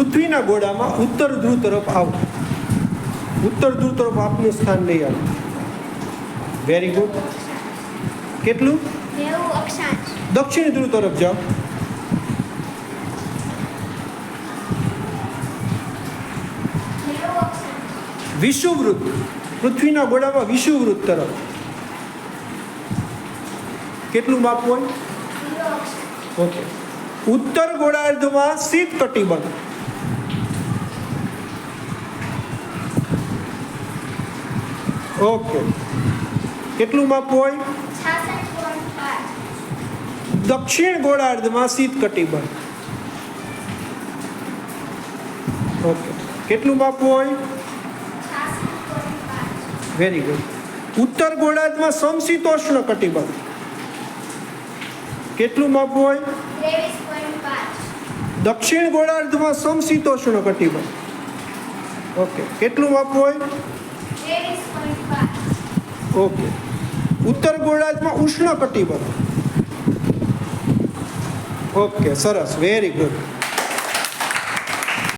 પૃથ્વીના ગોળામાં ઉત્તર ધ્રુવ તરફ આવો. ઉત્તર ધ્રુવ તરફ આપનું સ્થાન લઈ આવો. વેરી ગુડ કેટલું? દક્ષિણ ધ્રુવ તરફ જાઓ. વિષુવૃત પૃથ્વીના ગોળામાં વિષુવૃત તરફ. કેટલું માપવું હોય? ઓકે ઉત્તર ગોળાર્ધમાં શીત કટિબંધ. ઓકે. કેટલું માપ હોય? દક્ષિણ ગોળાર્ધમાં શીત કટિબંધ ઓકે. કેટલું માપ હોય? વેરી ગુડ ઉત્તર ગોળાર્ધમાં સમશીતોષ્ણ કટિબંધ કેટલું માપ હોય? દક્ષિણ ગોળાર્ધમાં સમશીતોષ્ણ કટિબંધ ઓકે. કેટલું માપ હોય? ઓકે. ઉત્તર ગોળાર્ધમાં ઉષ્ણ કટિબંધ ઓકે સરસ વેરી ગુડ